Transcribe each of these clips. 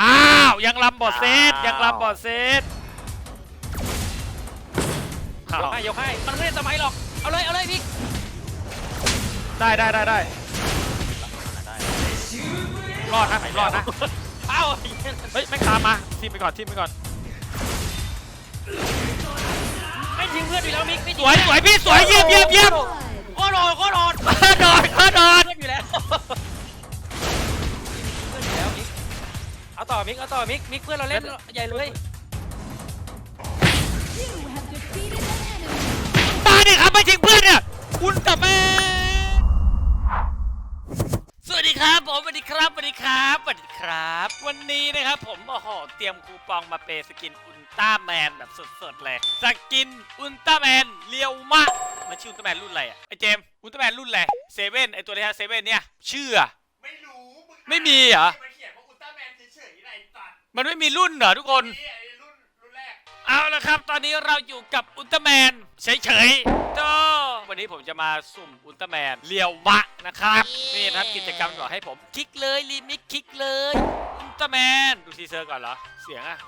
อ้าว ยังลำบอดเซตยังลำบอดเซตอ้าวยกให้ยกให้มันไม่ได้สมัยหรอก เอาเลย เอาเลยพี่ได้ได้ได้ได้รอดนะผมรอดนะเอ้าเฮ้ยไม่งตามมาทีมไปก่อนทีมไปก่อนไม่ทิ้งเพื่อนอยู่แล้วมิกไม่สทิ้งวยสวยพี่สวยเยี่ยมเยี่ยมเยี่ยมโคตรโหดโคตรโหดข้าดอนข้าดอนเพื่อนอยู่แล้ว เอาต่อมิกเอาต่อมิกมิกเพื่อนเราเล่นใหญ่เลย You have defeated an enemy. มาดิครับไม่ทิ้งเพื่อนเนี่ยคุณแต่แม่สวัสดีครับผมสวัสดีครับสวัสดีครับสวัสดีครับ วันนี้นะครับผมโอ้โหเตรียมคูปองมาเปย์สกินอุลตร้าแมนแบบสดๆเลยสกินอุลตร้าแมนเลียวมะมันชื่ออุลตร้าแมนรุ่นอะไรอะไอเจมส์อุลตร้าแมนรุ่นอะไรเซเว่นไอตัวนี้ฮะเซเว่นเนี่ยชื่ออะไม่รู้มึงไม่มีเหรอ มันไม่มีรุ่นเหรอทุกคนนี่ไอ้รุ่นรุ่นแรกเอาละครับ ตอนนี้เราอยู่กับอุลตร้าแมนเฉยๆก็วันนี้ผมจะมาสุ่มอุลตร้าแมนเลียวมะนะครับ นี่นะครับกิจกรรมบอกให้ผมคลิกเลยรีมิกคลิกเลยอุลตร้าแมนดูทีเซอร์ก่อนเหรอ เสียงอะ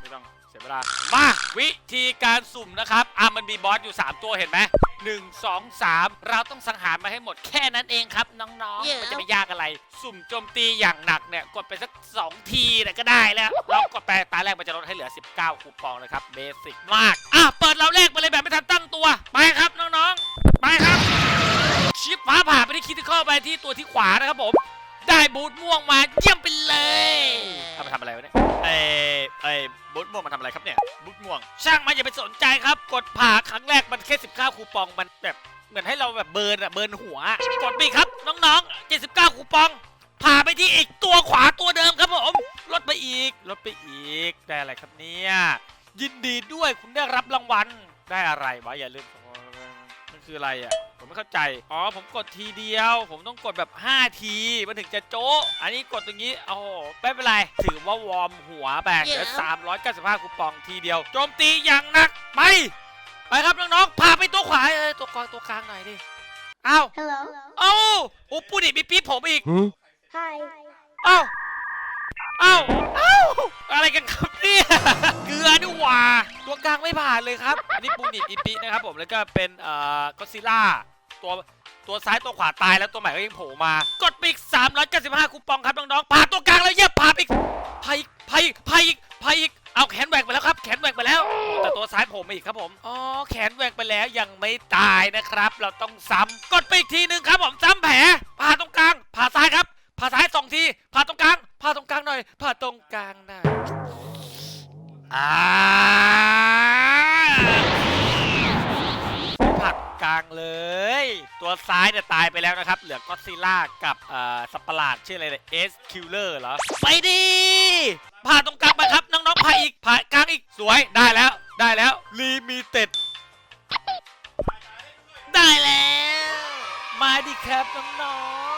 ไม่ต้องเสียเวลา มาวิธีการสุ่มนะครับ อะมันมีบอสอยู่ 3 ตัวเห็นไหม หนึ่งสองสามเราต้องสังหารมาให้หมดแค่นั้นเองครับน้องๆ มันจะไม่ยากอะไร สุ่มโจมตีอย่างหนักเนี่ยกดไปสัก 2 ทีเนี่ยก็ได้แล้วแล้วกดไปตาแรกมันจะลดให้เหลือ 19 คูปองนะครับเบสิกมาก อะ เปิดเราแรกไปเลยแบบไม่ทันตั้งตัว ไปครับน้องๆ ไปครับ ชิปฟ้าผ่าไปที่คิดที่เข้าไปที่ตัวที่ขวานะครับผมได้บูทม่วงมาเยี่ยมไปเลยเอามาทำอะไรวะเนี่ยเอ้ไอ้ บูทม่วงมาทำอะไรครับเนี่ยบูทม่วง ช่างมันอย่าไปสนใจครับ กดผ่าครั้งแรกมันแค่ 19 คูปองมันแบบเหมือนให้เราแบบเบิร์นอะเบิร์นหัว กดไปครับ น้องๆ 79 คูปองผ่าไปที่อีกตัวขวาตัวเดิมครับผมลดไปอีกลดไปอีกได้อะไรครับเนี่ยยินดีด้วยคุณได้รับรางวัลได้อะไรวะอย่าลืม มันคืออะไรอะ ผมไม่เข้าใจ อ๋อ ผมกดทีเดียว ผมต้องกดแบบ 5 ทีมันถึงจะโจ๊ะ อันนี้กดตรงนี้โอ้โหไม่เป็นไร ถือว่าวอร์มหัวแบกเหลือ395คูปองทีเดียว โจมตีอย่างหนัก ไป ไปครับน้องๆ พาไปตัวขวาเออตัวกลางตัวกลางหน่อยดิ อ้าว Hello. เอ้าโอ้ปูดิมีปี๊บผมอีก Hi. เอ้า เอ้าเอ้า อะไรกันครับเนี่ยเกลือดีกว่าตัวกลางไม่ผ่านเลยครับ อันนี้ปูนิบอีปินะครับผมแล้วก็เป็นเอ่อก็ซิล่าตัวตัวซ้ายตัวขวาตายแล้วตัวใหม่ก็ยังโผล่มา กดไปอีก 395 คูปองครับน้องๆผ่านตัวกลางแล้วเยี่ยผ่านอีกพายอีกพาอีกพาอีกพาอีกเอาแขนแหวกไปแล้วครับ แขนแหวกไปแล้ว แต่ตัวซ้ายโผล่มาอีกครับผมอ๋อแขนแหวกไปแล้วยังไม่ตายนะครับ เราต้องซ้ำกดไปอีกทีหนึ่งครับผมซ้ำแผลผ่าตรงกลางผ่าซ้ายครับ ผ่าซ้ายสองทีผ่าตรงกลางผ่าตรงกลางหน่อยผ่าตรงกลางหน่อยอ่าผ่ากลางเลย ตัวซ้ายเนี่ยตายไปแล้วนะครับ เหลือก็ซิล่ากับเอ่อสัตว์ประหลาดชื่ออะไรเลยเอสคิลเลอร์เหรอ ไปดิผ่าตรงกลางไปครับน้องๆผ่าอีกผ่ากลางอีกสวยได้แล้วได้แล้วลิมิเต็ดได้แล้ว มาดิครับน้องๆ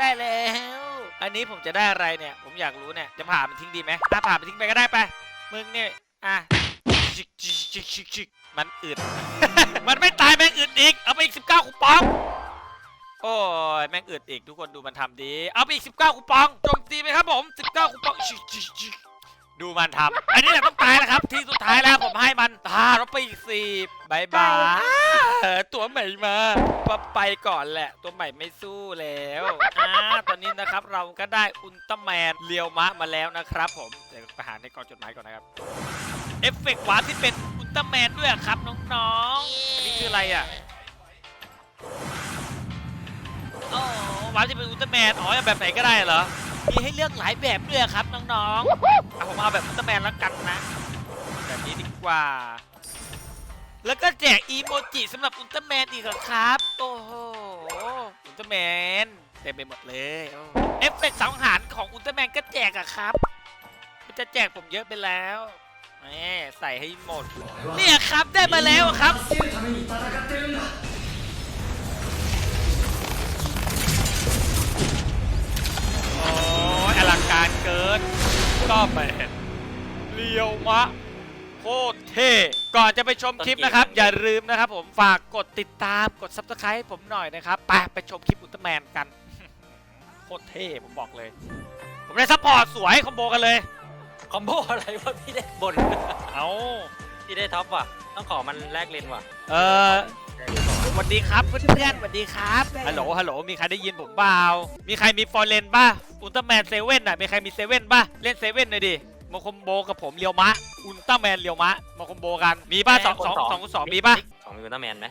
ได้แล้ว อันนี้ผมจะได้อะไรเนี่ย ผมอยากรู้เนี่ย จะผ่ามันทิ้งดีไหมถ้าผ่ามันทิ้งไปก็ได้ไป มึงเนี่ย อะชิกชิกชิกชิกชิกมันอึด มันไม่ตายแม่งอึดอีก เอาไปอีก 19คูปอง โอ้ยแม่งอึดอีกทุกคนดูมันทำดี เอาไปอีก 19คูปอง โจมตีไปครับผม 19คูปองชิกชิกชิก ดูมันทำอันนี้แหละต้องตายแล้วครับ ที่สุดท้ายแล้วผมให้มันตาเราไปอีกสี่บายบายเออตัวใหม่มาปะไปก่อนแหละ ตัวใหม่ไม่สู้แล้วอ่าตอนนี้นะครับเราก็ได้อุลตร้าแมนเลียวมะมาแล้วนะครับ ผมเดี๋ยวไปหาในกล่องจดหมายก่อนนะครับเอฟเฟกต์หวานที่เป็นอุลตร้าแมนด้วยอะครับน้องๆอันนี้คืออะไรอะอ๋อหวานที่เป็นอุลตร้าแมนอ๋อแบบไหนก็ได้เหรอ มีให้เลือกหลายแบบด้วยครับน้องๆเอาผมเอาแบบอุลตร้าแมนแล้วกันนะ แบบนี้ดีกว่า แล้วก็แจกอีโมจิสำหรับอุลตร้าแมนอีกครับ โอ้โห อุลตร้าแมนเต็มไปหมดเลยเอฟเฟกต์สังหารของอุลตร้าแมนก็แจกอะครับ มันจะแจกผมเยอะไปแล้วแหมใส่ให้หมด เนี่ยครับได้มาแล้วครับ การเกินก็แมนเลียวมะคโคตรเท่ก่อนจะไปชมคลิปนะครับ อย่าลืมนะครับผมฝากกดติดตามกด subscribe ให้ผมหน่อยนะครับไปไปชมคลิปอุลตร้าแมนกัน โคตรเท่ผมบอกเลย ผมได้ซัพพอร์ตสวยคอมโบกันเลย คอมโบอะไรวะพี่ได้บน เอาพี่ได้ท็อปว่ะ ต้องขอมันแลกเลนว่ะ เออ สวัสดีครับเพื่อนๆสวัสดีครับ ฮัลโหล ฮัลโหล มีใครได้ยินผมเปล่า มีใครมีฟอร์เรนป่ะ อุลตร้าแมนเซเว่นอะ มีใครมีเซเว่นป่ะ เล่นเซเว่นหน่อยดิมาคอมโบกับผมเลียวมะ อุลตร้าแมนเลียวมะมาคอมโบกัน มีป่ะสองสองสองสองมีป่ะสองมีอุลตร้าแมนไหม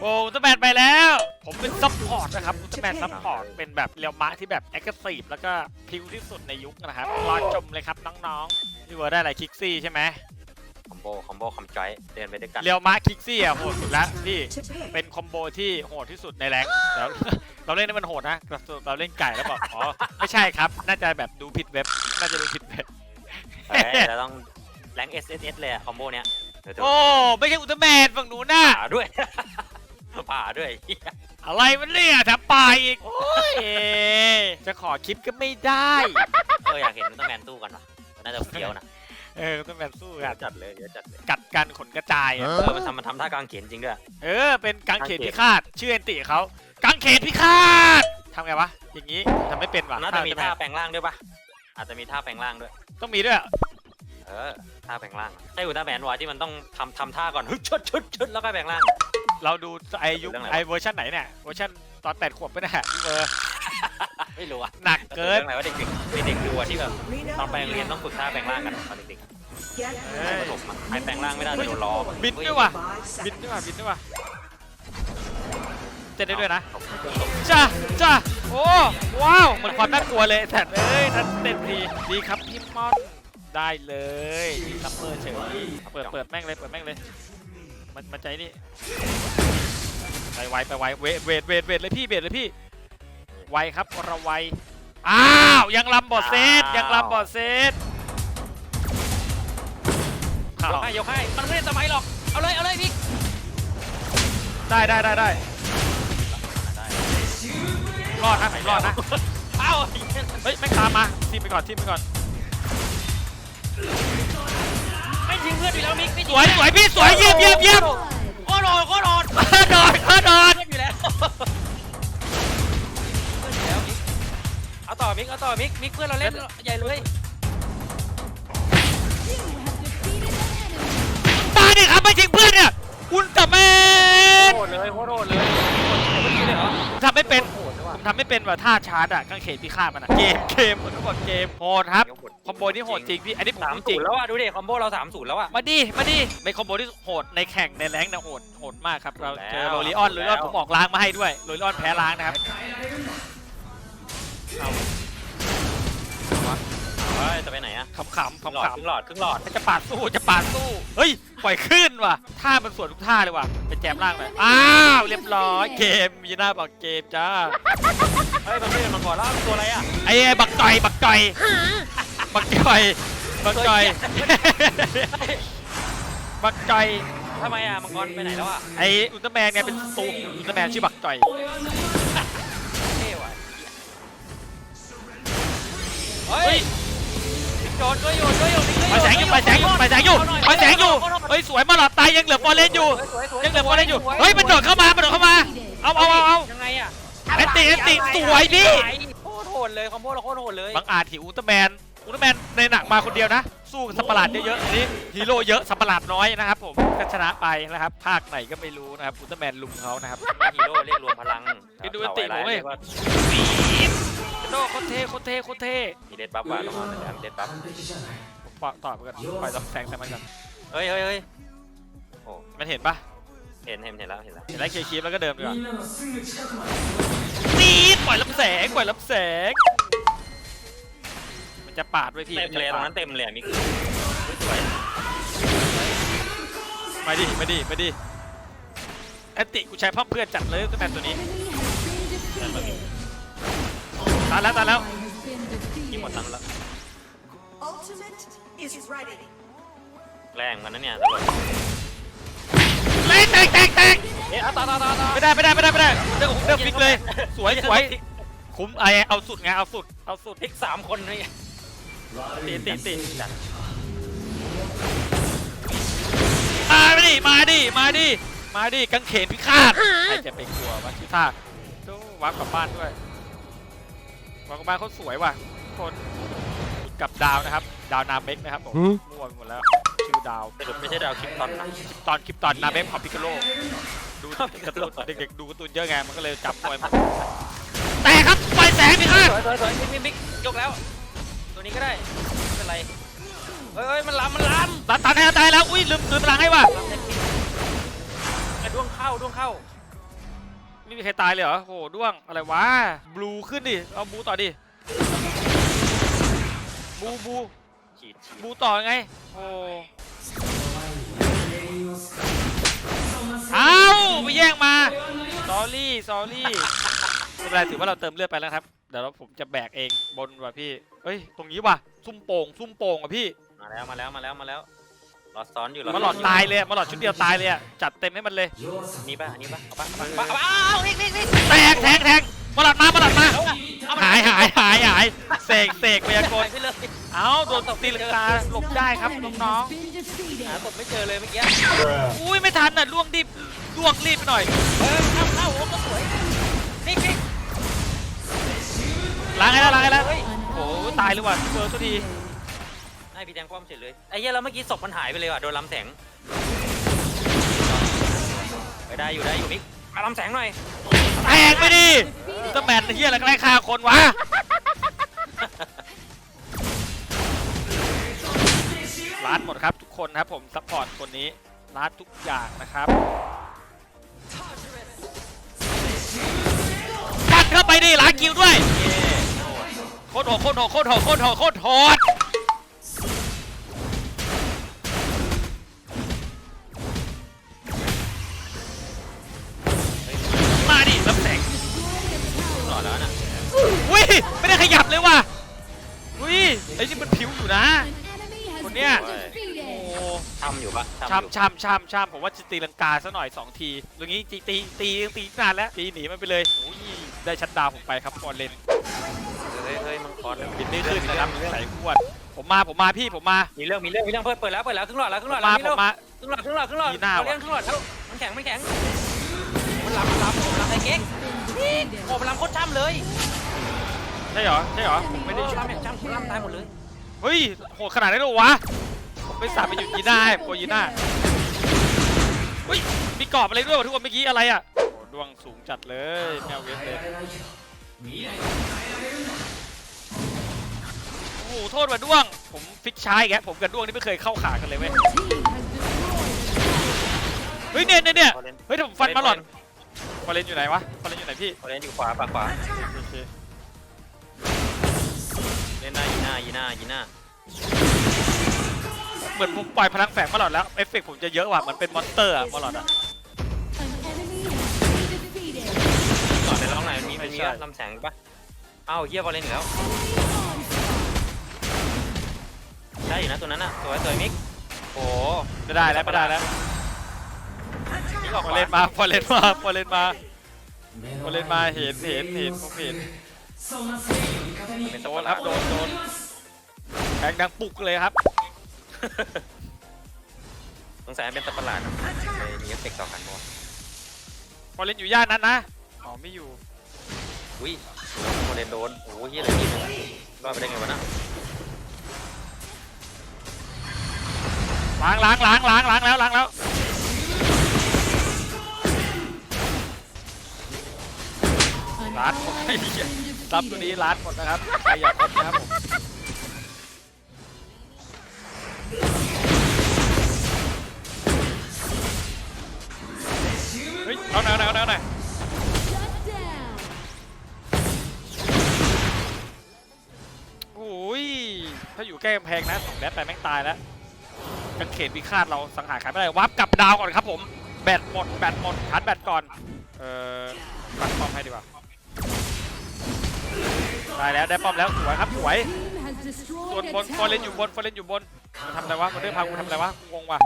โอ้อุลตร้าแมนไปแล้ว ผมเป็นซัพพอร์ตนะครับ อุลตร้าแมนซัพพอร์ต เป็นแบบเรียวมะที่แบบแอคทีฟแล้วก็พริ้วที่สุดในยุคนะครับรอชมเลยครับน้องๆพี่เวอร์ได้อะไรคิกซี่ใช่ไหม คอมโบคอมโบคอมจอยเดินไปด้วยกันเรียวมะคิกซี่อะโหดสุดแล้วพี่เป็นคอมโบที่โหดที่สุดในแรงแล้วเราเล่นให้มันโหดนะเราเราเล่นไก่แล้วบอกอ๋อไม่ใช่ครับ น่าจะแบบดูผิดเว็บ น่าจะดูผิดเว็บเอ้ยเราต้องแรง S S S เลยอะคอมโบเนี้ยเดี๋ยวจะโอ้ไม่ใช่อุลตร้าแมนฝั่งหนูน่ะผ่าด้วยผ่าด้วยเหี้ยอะไรมันเนี่ยแถมปลายอีกโอ้ยจะขอคลิปก็ไม่ได้เอออยากเห็นอุลตร้าแมนตู้กันว่ะน่าจะเฟี้ยวนะ เอออุลตร้าแมนสู้เดี๋กัยวนจัดเลยเดี๋ยวจัดเลยกัดกันขนกระจายอะเออมันทำมันทำท่ากลางเขียนจริงด้วย เออเป็นกังเขนพิฆาตชื่อเอนติเขากังเขนพิฆาตทำไงวะอย่างนี้ทำไม่เป็นว่ะน่าจะมีท่าทำแปลงร่างด้วยปะอาจจะมีท่าแปลงร่างด้วย ต้องมีด้วยเหรอเออ ท่าแปลงร่างใช่อุลตร้าแมนวะที่มันต้องทำทำท่าก่อนฮึดชุดชุดชุดแล้วก็แปลงร่าง เราดูไอยุคเรื่องอะไรวะ ไอเวอร์ชันไหนเนี่ยเวอร์ชันตอนแปดขวบไปนะพี่เบอร์ ไม่รู้อะหนักเกินเรื่องอะไรว่าเด็กๆเด็กๆดูอะที่แบบตอนไปโรงเรียนต้องฝึกท่าแปลงร่างกันตอนเด็กเฮ้ๆยประถมอะใครแปลงร่างไม่ได้จะโดนล้อบินด้วยว่ะบินด้วยว่ะบินด้วยว่ะเต้นได้ด้วยนะจ้าจ้าโอ้ว้าวเหมือนความน่ากลัวเลยแต่เอ้ยท่านเต้นดีดีครับพี่มอนได้เลยมีซัมเมอร์เฉยเปิดเปิดแม่งเลยเปิดแม่งเลยมันมันใจนี่ไปไวไปไวเวทเวทเวทเวทเลยพี่เวทเลยพี่ ไวครับระไวอ้าวยังลำบอดเซตยังลำบอดเซตอ้าวยกให้ยกให้มันไม่ได้สมัยหรอกเอาเลยเอาเลยพี่ได้ได้ได้ได้รอดนะรอดนะเอ้าเฮ้ยไม่งตามมาทีมไปก่อนทีมไปก่อนไม่ทิ้งเพื่อนอยู่แล้วมิกไม่สทิ้งวยสวยพี่สวยเยี่ยมเยี่ยมเยี่ยมโคตรโหดโคตรโหดข้าดอนข้าดอนเพื่อนอยู่แล้ว เอาต่อมิกเอาต่อมิกมิกเพื่อนเราเล่นใหญ่เลย You have defeated an enemy. มาดิครับไม่จริงเพื่อนเนี่ยอุลตร้าแมนโหดเลยโคตรโหดเลยเมื่อกี้เลยเหรอผมทำไม่เป็นโหดเลยผว่ะมทำไม่เป็นว่าท่าชาร์จอะกางเขนพิฆาตมันอะเกมเกมผมต้องบอกเกมโหดครับคอมโบนี่โหดจริงพี่อันนี้ผมสามพูดจศูริงนย์แล้วอะดูดิคอมโบเราสามศูนย์แล้วอะมาดิมาดิในคอมโบที่โหดในแข่งในแรงค์นะโหดโหดมากครับเราเจอแล้วโรลิออนโรลิออนแล้วผมออกล้างมาให้ด้วยโรลิออนแพ้ล้างนะครับ เฮ้ยจะไปไหนอะขำๆครึ่งหลอดขำครึ่งหลอดครึ่งหลอดๆจะปาดสู้จะปาดสู้ เฮ้ย ปล่อยขึ้นว่ะท่ามันสวนทุกท่าเลยว่ะเป็นแจมล่างเลยอ้าวเรียบร้อยเกมมีหน้าบอกเกมจ้าเฮ้ยมันไม่เป็นมังกรแล้วมันตัวอะไรอะไอ้ไอ้บักจ่อยบักจ่อยบักจ่อยบักจ่อยบักจ่อยทำไมอะมังกรไปไหนแล้วอะไอ้อุลตร้าแมนไงเป็นตูมอุลตร้าแมนชื่อบักจ่อย เฮ้เฮ้ยยโดนช่วยอยู่ช่วยอยู่ไปแสงอยู่ไปแสงอยู่ไปแสงอยู่ไปแสงอยู่เฮ้ยสวยมาหลอดตายยังเหลือฟอร์เรนอยู่ยังเหลือฟอร์เรนอยู่เฮ้ยมันโดดเข้ามามันโดดเข้ามาเอาเอาเอาเอายังไงอะแอนติแอนติสวยพี่โคตรโหดเลยคอมโบเราโคตรโหดเลยบางอาจหิวอุลตร้าแมนอุลตร้าแมนในหนักมาคนเดียวนะ สู้กับสัตว์ประหลาดเยอะๆอันนี้ฮีโร่เยอะสัตว์ประหลาดน้อยนะครับผมก็ชนะไปนะครับภาคไหนก็ไม่รู้นะครับอุลตร้าแมนลุมเขานะครับฮีโร่เรียกรวมพลังนี่ดูอันติผมเว้ยรีกว่าโดโคตรเท่โคตรเท่โคตรเท่มีเด็ดบัฟว่ะลงมาแต่มีเด็ดบัฟผมปล่อยต่อไปก่อนปล่อยลำแสงแต่มันก่อนเฮ้ยเฮ้ยเฮ้ยโอ้มันเห็นปะเห็นเห็นเห็นแล้วเห็นแล้วเห็นแล้วเคลียร์คลิปแล้วก็เดินไปก่อนปี๊ดปล่อยลำแสงปล่อยลำแสงมัน จะปาดไว้พี่เต็มมันจะเลยตรงปานั้ดนเต็มเลยอะมิกสวยมาดิมาดิมาดิแอนติกูใช้พ่อมเพื่อนจัดเลยอุลตร้าแมนตัวนี้ Enemy has been defeated. ตายแล้วตายแล้ว Has been ยิงหมด defeated. ทั้งแล้ว Ultimate is ready. แรงมันนะเนี่ยตลอดแตกแตกแตกแตกเอ๊ะเอาต่อต่อต่อต่อไม่ได้ไม่ได้ไม่ได้ไม่ได้เรื่องของเรื่องฟิกเลย สวยสวยคุ้มไอเอาสุดไงเอาสุดเอาสุดพลิกสามคนนี่ ตีตีตีจัดมาดิมาดิมาดิมาดิกังเขนพิฆาตใครจะไปกลัววะชิท่าดูวับกลับบ้านด้วยวับกลับบ้านเขาสวยว่ะทุกคนกับดาวนะครับ ดาวนาเบกนะครับผมมั่วไปหมดแล้วชื่อดาวสรุปไม่ใช่ดาวคลิปตอนนะตอนคลิปตอนนาเบกของพิกาโลดูการ์ตูนเด็กๆดูการ์ตูนเยอะไงมันก็เลยจับปล่อยมาแต่ครับไฟแสงพิฆาตสวยสวยสวยมิกมิกยกแล้วตัว นี้ก็ได้ไม่เป็นไรเฮ้ยเฮ้ยมันล้ำมันล้ตันตันให้ตายแล้ว อุ้ยลืมลืมพลังให้ว่ะำล้ำในคลิปไอ้ด้วงเข้าด้วงเข้าไม่มีใครตายเลยเหรอโหด้วงอะไรวะ บลูขึ้นดิ เอาบลูต่อดิ บูบูฉีดฉีดบูต่อไง โอ้เอาไปแย่งมา สอรี่ สอรี่ไม่เป็นไรถือว่าเราเติมเลือดไปแล้วครับ เดี๋ยวเราผมจะแบกเองบนว่ะพี่เฮ้ย ตรงนี้ว่ะ ซุ่มโป่ง ซุ่มโป่งอะพี่ มาแล้วมาแล้วมาแล้วมาแล้วรอซ้อนอยู่รมาหลอดตายเลยอะมาหลอดชุดเดียวตายเลยอะจัดเต็มให้มันเลยอันนี้ป่ะอันนี้ป่ะเอาป่ะเอาป่ะเอาป่ะอ้าวนี่นี่นี่แตกแทงแทงมาหลอดมามาหลอดมา หายหายหายหายเสกเสกพยากรณ์ไปเลย เอ้าโดนตีลังกาหลบได้ครับน้อง Been defeated. หาศพไม่เจอเลยเมื่อกี้ๆอุ้ยไม่ทันน่ะล่วงดิบล่วงรีบไปหน่อย เออเข้าเข้าโอ้ก็สวย ล้างให้แล้วล้างให้แล้วเฮ้ยโอ้โหตายเลยว่ะเจอตัวทีให้พี่แดงป้อมเฉยเลยไอ้เหี้ยแล้วเมื่อกี้ศพมันหายไปเลยว่ะโดนลำแสงไปได้อยู่ได้อยู่มิกมาลำแสงหน่อยแตกไปดิอุลตร้าแมนเฮียอะไรก็ไล่ฆ่าคนวะร้านหมดครับทุกคนครับผมซัพพอร์ตคนนี้ร้านทุกอย่างนะครับจัดเข้าไปดิร้านคิวด้วย โคตรโหดโคตรโหดโคตรโหดโคตรโหดโคตรโหดมาดิลำแสงหล่อแล้วน่ะอุ้ยไม่ได้ขยับเลยว่ะอุ้ยไอ้นี่มันผิวอยู่นะ An enemy has Con been nha. โอ้ defeated. ทำอยู่ปะทำอช่ำยู่ช่ำช่ำช่ำผมว่าจะตีลังกาซะหน่อยสองทีอย่างนี้ตีตีตีตีนานแล้วตีหนีมันไปเลยโอ้ยได้ชัดดาวน์ผมไปครับฟอร์เรนเฮ้ยเฮ้ยมังกรบินได้ขึ้นนะครับใส่ขวด ผมมาผมมาพี่ผมมามีเรื่องมีเรื่องมีเรื่องเปิดเปิดแล้วเปิดแล้วครึ่งหลอดแล้วครึ่งผหลอมดแล้มาวผมมา ครึ่งหลอดครึ่งหลอดครึ่งหลอดมีหน้า เอาว่ะเรื่องครึ่งหลอดแล้วมันแข็งมันแข็งมันล้ำมันล้ำผมล้ำไอ้เก๊ก Been defeated. โอ้มันล้ำโคตรช้ำเลยใช่เหรอใช่เหรอผมไม่ได้เออช่วยล้ำอย่างช้ำล้ำตายหมดเลยเฮ้ยโหดขนาดนั้นเลยเหรอวะผมไม่สามารถไปหยุดยีน่าให้ผมกลัวยีน่าเฮ้ยมีกรอบอะไรด้วยวะทุกคนเมื่อกี้อะไรอะโอ้ดวงสูงจัดเลยแมวเวฟเลยโอ้โหโทษว่ะด้วง ผมฟิกช้าอีกแล้วผมกับด้วงนี่ไม่เคยเข้าขากันเลยเว้ย Your team has destroyed. เฮ้ยเนี่ยเนี่ยเนี่ยพอเล่นเฮ้ยถ้าผมฟันมาหลอดฟอเรนอยู่ไหนวะฟอเรนอยู่ไหนพี่ พอเล่นอยู่ขวาปากขวาโอเคเล่นหน้ายีหน้ายีหน้ายีหน้าเหมือนผมปล่อยพลังแฝงมาหลอดแล้ว เอฟเฟกต์ผมจะเยอะว่ะเหมือนเป็นมอนสเตอร์อะมาหลอดอะ An enemy has been defeated. ก่อนในร้องไหนมันมีมันมีใช่ ลำแสงปะเอ้าเฮียพอเล่นอยู่แล้ว ได้อยู่นะตัวนั้นน่ะสวยสวยมิกโอ้ไม่ได้แล้วไม่ได้แล้วมิกออกพขอวาเล่นมาพอเล่นมาพอเล่นมาพอเล่นมาเห็นเห็นเห็นผมเห็นเป็นโดตัวนครับโดนโดนแบงดังปุกเลยครับสงสัยเป็นสัตว์ประหลาดนะเลยมีเอฟเฟกต์ต่อกันบ่พอเล่นอยู่ย่านนั้นนะอ๋อไม่อยู่อุ้ยโมเดนโดนโอ้โหเฮียอะไรทีนึงรอดไปได้ไงวะนะ ล้างล้างล้างล้างล้างแล้วล้างแล้วล้านหมดไอ้เหี้ยซับตัวนี้ล้านหมดนะครับใครอยากลดนะครับผมเฮ้ยเอาหน่อยเอาหน่อยเอาหน่อยโอ้ยถ้าอยู่ใกล้กำแพงนะสองแดดไปแม่งตายแล้ว กันเขตวิฆาตเราสังหารใครไม่ได้วับกับดาวก่อนครับผมแบตหมดแบตหมดชาร์จแบตก่อนเอ่อปัดป้อมให้ดีกว่าได้แล้วได้ป้อมแล้วสวยครับสวยส่วนบนฟอร์เรนอยู่บนฟอร์เรนอยู่บนมันทำอะไรวะมันเดอร์พากูทำอะไรวะกูงงว่ะ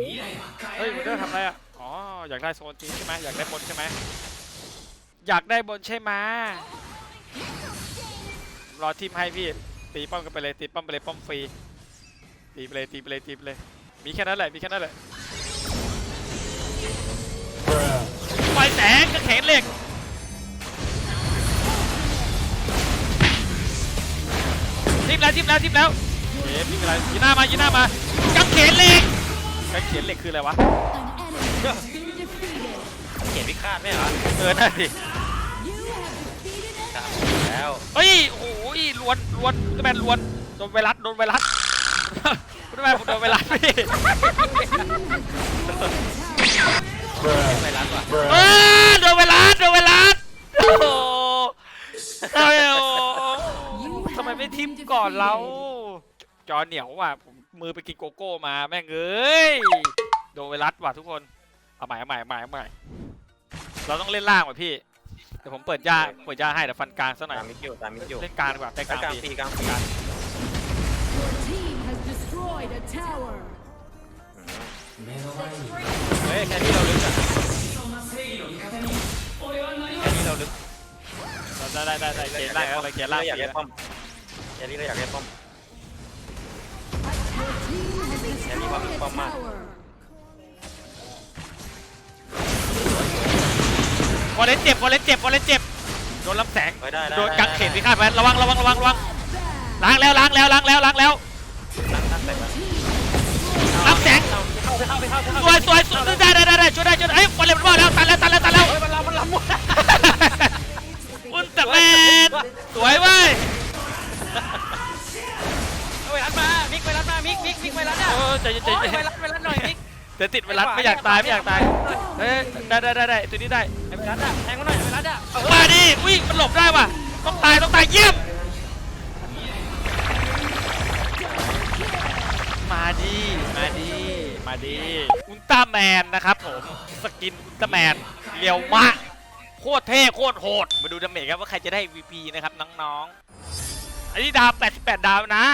เฮ้ยมันเดอร์ทำอะไรอะอ๋ออยากได้โซนจีใช่ไหมอยากได้บนใช่ไหมอยากได้บนใช่ไหมรอทีมให้พี่ตีป้อมกันไปเลยตีป้อมไปเลยป้อมฟรีตีไปเลยตีไปเลยตีไปเลย มีแค่นั้นแหละ มีแค่นั้นแหละอยแสงกระเขนเหล็ก ทิมแล้วทิมแล้วทิมแล้วเอ๊ะทิมอะไรยีหน้ามายีหน้ามากระเขนเหล็กกระเขนเหล็กคืออะไรวะ An enemy has been defeated. เขียนพิฆาตไหมเหรอเออนั่นดิ You have defeated an ครับแล้วเฮ้ย โอ้โหลวนลวนอุลตร้าแมนลวน โดนไวรัส โดนไวรัส อุลตร้าแมผมโดนไวรัสพี่ไวรัสว่ะเออโดนไวรัสโดนไวรัสโอ้โหเอ้ยโอ้ทำไมไม่ทิมก่อนเราจอเหนียวว่ะผมมือไปกินโกโก้มาแม่งเอ้ยโดนไวรัสว่ะทุกคน เอาใหม่เอาใหม่เอาใหม่เอาใหม่เราต้องเล่นล่างว่ะพี่เดี๋ยวผมเปิดยาเปิดยาให้เดี๋ยวฟันกลางซะหน่อยตามมิกอยู่ตามมิกอยู่เล่นกลางดีกว่าแต่กกลางปีกลางปี destroyed a tower. เฮ้ยแค่นี้เราลึกอะแค่นี้เราลึกได้ได้ได้ได้เกมล่างเข้าไปเกมล่างเราอยากเกได้มป้อมแค่นี้เราอยากได้ป้อม Your team has destroyed a Bom, bom, tower. วอลเลนเจ็บวอลเลนเจ็บวอลเลนเจ็บโดนลำแสงเฮ้ยได้ได้โดนได้กังเขนได้พิฆาตไว้ระวังระวังระวังระวัง Bad. ล้างแล้วล้างแล้วล้างแล้วล้างแล้ว นั่งนั่งแต่ละลำแสงเข้าไปเข้าไปเข้าไปสวยสวยสวยได้ได้ได้ได้ช่วยได้ช่วยได้เอ้ยวอลเลนมันมาแล้วตันแล้วตันแล้วตันแล้วเฮ้ยมันลำมันลำหมดอุลตร้าแมนสวยเว้ยเอาไวรัสมา มิกไวรัสมา มิกมิกมิกไวรัสอะโอ้ใจเย็นใจโอ้ยเย็ไวนรัสไวรัสหน่อย มิกเดี๋ยวติดไวรัสไม่อยากตายไม่อยากตายเฮ้ยได้ได้ได้ได้ตัวนี้ได้ไอ้ไวรัสอะแทงมันหน่อยไวรัสอะเออมาดิอุ้ยมันหลบได้ว่ะต้องตายต้องตายเยี่ยม มาดี มาดี มาดี อุลตร้าแมนนะครับผม สกินอุลตร้าแมนเรียวมากโคตรเท่ โคตรโหด มาดูดาเมจครับว่าใครจะได้ VP นะครับน้องๆ อันนี้ดาว 88 ดาวนะ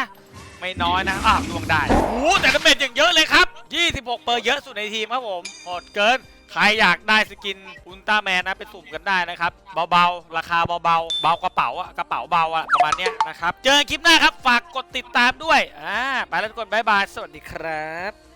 ไม่น้อยนะ อ้าวดวงได้โอ้โหแต่ดาเมจอย่างเยอะเลยครับ 26 เปอร์เยอะสุดในทีมครับผมโหดเกิน ใครอยากได้สกินอุลตร้าแมนนะไปสุ่มกันได้นะครับ เบาๆ ราคาเบาๆ เบากระเป๋าอะกระเป๋าเบาอะประมาณเนี้ยนะครับ เจอกันคลิปหน้าครับ ฝากกดติดตามด้วย อ่า ไปแล้วทุกคนบายบาย สวัสดีครับ